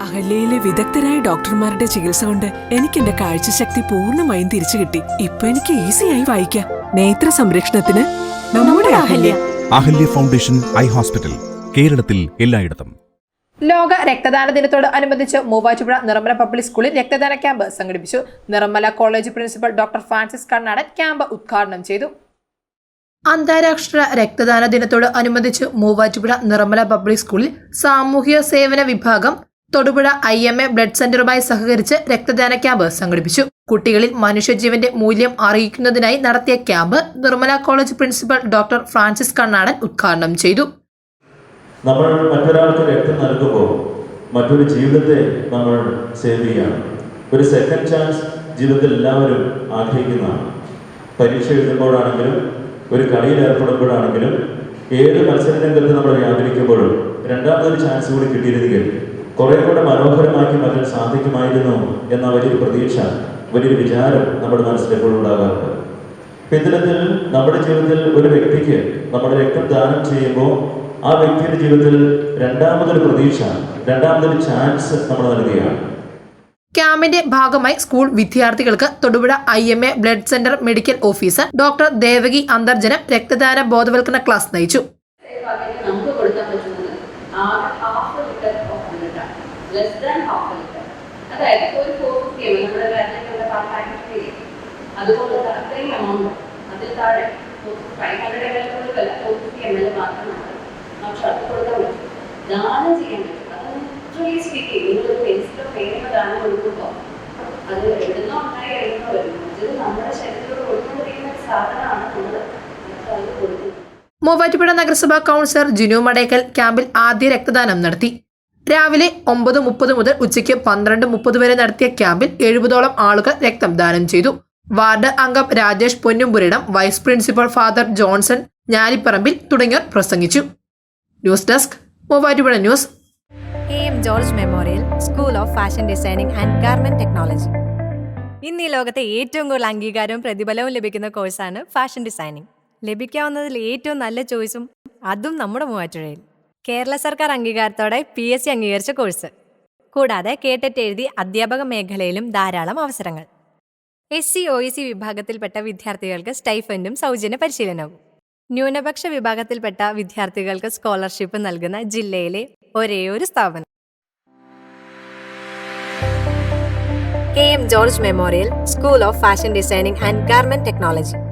അഹല്യയിലെ വിദഗ്ധരായ ഡോക്ടർമാരുടെ ചികിത്സ കൊണ്ട് എനിക്ക് എന്റെ കാഴ്ചശക്തി പൂർണമായും തിരിച്ചു കിട്ടി. ഇപ്പൊ എനിക്ക് ഈസിയായി വായിക്കാം. നേത്ര സംരക്ഷണത്തിന് നമ്മുടെ Ahalya. Ahalya foundation eye hospital കേരളത്തിൽ എല്ലായിടത്തും. ലോക രക്തദാന ദിനത്തോട് അനുബന്ധിച്ച് മൂവാറ്റുപുഴ നിർമ്മല പബ്ലിക് സ്കൂളിൽ രക്തദാന ക്യാമ്പ് സംഘടിപ്പിച്ചു. Nirmala college principal doctor Francis Kannadan camp ഉദ്ഘാടനം ചെയ്തു. അന്താരാഷ്ട്ര രക്തദാന ദിനത്തോട് അനുബന്ധിച്ച് മൂവാറ്റുപുഴ നിർമ്മല പബ്ലിക് സ്കൂളിൽ സാമൂഹ്യ സേവന വിഭാഗം Thodupuzha I M A blood സെന്ററുമായി സഹകരിച്ച് രക്തദാന ക്യാമ്പ് സംഘടിപ്പിച്ചു. കുട്ടികളിൽ മനുഷ്യജീവന്റെ മൂല്യം അറിയിക്കുന്നതിനായി നടത്തിയ camp Nirmala college principal doctor Francis Kannadan ഉദ്ഘാടനം ചെയ്തു. നമ്മൾ മറ്റൊരാൾക്ക് രക്തം നൽകുമ്പോൾ മറ്റൊരു ജീവിതത്തെ നമ്മൾ സേവ് ചെയ്യണം. ഒരു സെക്കൻഡ് ചാൻസ് ജീവിതത്തിൽ എല്ലാവരും ആഗ്രഹിക്കുന്നതാണ്. പരീക്ഷ എഴുതുമ്പോഴാണെങ്കിലും ഒരു കളിയിൽ ഏർപ്പെടുമ്പോഴാണെങ്കിലും ഏത് മത്സര രംഗത്ത് നമ്മൾ വ്യാപരിക്കുമ്പോഴും രണ്ടാമതൊരു ചാൻസ് കൂടി കിട്ടിയിരുന്നെങ്കിൽ കുറെ കൂടെ മനോഹരമാക്കി മാറ്റാൻ സാധിക്കുമായിരുന്നു എന്ന വലിയൊരു പ്രതീക്ഷ വലിയൊരു വിചാരം നമ്മുടെ മനസ്സിൽ എപ്പോഴും ഉണ്ടാകാറുണ്ട്. ഇത്തരത്തിൽ നമ്മുടെ ജീവിതത്തിൽ ഒരു വ്യക്തിക്ക് നമ്മുടെ രക്തം ദാനം ചെയ്യുമ്പോൾ ആ വ്യക്തിയുടെ ജീവിതത്തിൽ രണ്ടാമതൊരു പ്രതീക്ഷ രണ്ടാമതൊരു ചാൻസ് നമ്മൾ നൽകുകയാണ്. ക്യാമ്പിന്റെ ഭാഗമായി സ്കൂൾ വിദ്യാർത്ഥികൾക്ക് Thodupuzha I M A blood centre medical officer doctor Devaki Antharjanam രക്തദാന ബോധവൽക്കരണ ക്ലാസ് നയിച്ചു. നമുക്ക് കൊടുക്കാൻ പറ്റുന്നത് ആകെ ഹാഫ് ലിറ്റർ ഓഫ് ബ്ലഡാണ് ലെസ് ദാൻ ഹാഫ് ലിറ്റർ അതായത് ഒരു ഫോർ ഫിഫ്റ്റി എം എൽ നമ്മുടെ ബാറ്റിലുള്ള പാക്കറ്റ് അതുപോലെ അത്രയും എമൗണ്ട് അതിൽ താഴെ ഫൈവ് ഹൺഡ്രഡ് എം എൽ കൊടുക്കല്ല ഫോർ ഫിഫ്റ്റി എം എൽ മാത്രമാണ് പക്ഷെ അത് കൊടുക്കാൻ പറ്റും. ദാനം ചെയ്യാൻ പറ്റും. അത് ലിറ്ററലി സ്പീക്കിംഗ് നിങ്ങളൊരു പെൻസിലോ പേനോ ദാനം കൊടുക്കുമ്പോൾ അത് എവിടുന്നോ ഉണ്ടായി എവിടുന്നോ വരുന്നു. ഇത് നമ്മുടെ ശരീരത്തിലൂടെ കൊടുത്തുകൊണ്ടിരിക്കുന്ന ഒരു സാധനമാണ് നമ്മൾ അത് കൊടുക്കുന്നത്. മൂവാറ്റുപുഴ നഗരസഭാ കൗൺസിലർ ജിനു മടേക്കൽ ക്യാമ്പിൽ ആദ്യ രക്തദാനം നടത്തി. രാവിലെ ഒമ്പത് മുപ്പത് മുതൽ ഉച്ചയ്ക്ക് പന്ത്രണ്ട് മുപ്പത് വരെ നടത്തിയ ക്യാമ്പിൽ എഴുപതോളം ആളുകൾ രക്തം ദാനം ചെയ്തു. വാർഡ് അംഗം Rajesh Ponnumpuridam vice principal father Johnson Njalipparambil തുടങ്ങിയവർ പ്രസംഗിച്ചു. News desk Muvattupuzha news. A M George memorial school of fashion designing and garment technology. ഇന്ന് ഈ ലോകത്തെ ഏറ്റവും കൂടുതൽ അംഗീകാരവും പ്രതിഫലവും ലഭിക്കുന്ന കോഴ്സാണ് ഫാഷൻ ഡിസൈനിങ് ലഭിക്കാവുന്നതിൽ ഏറ്റവും നല്ല ചോയ്സും അതും നമ്മുടെ മൂവാറ്റുപുഴയിൽ. കേരള സർക്കാർ അംഗീകാരത്തോടെ പി എസ് സി അംഗീകരിച്ച കോഴ്സ്. കൂടാതെ കേട്ടറ്റ് എഴുതി അധ്യാപക മേഖലയിലും ധാരാളം അവസരങ്ങൾ. എസ് സി ഒ സി വിഭാഗത്തിൽപ്പെട്ട വിദ്യാർത്ഥികൾക്ക് സ്റ്റൈഫൻഡും സൗജന്യ പരിശീലനവും. ന്യൂനപക്ഷ വിഭാഗത്തിൽപ്പെട്ട വിദ്യാർത്ഥികൾക്ക് സ്കോളർഷിപ്പ് നൽകുന്ന ജില്ലയിലെ ഒരേ ഒരു സ്ഥാപനം. K. M. George memorial school of fashion designing and garment technology.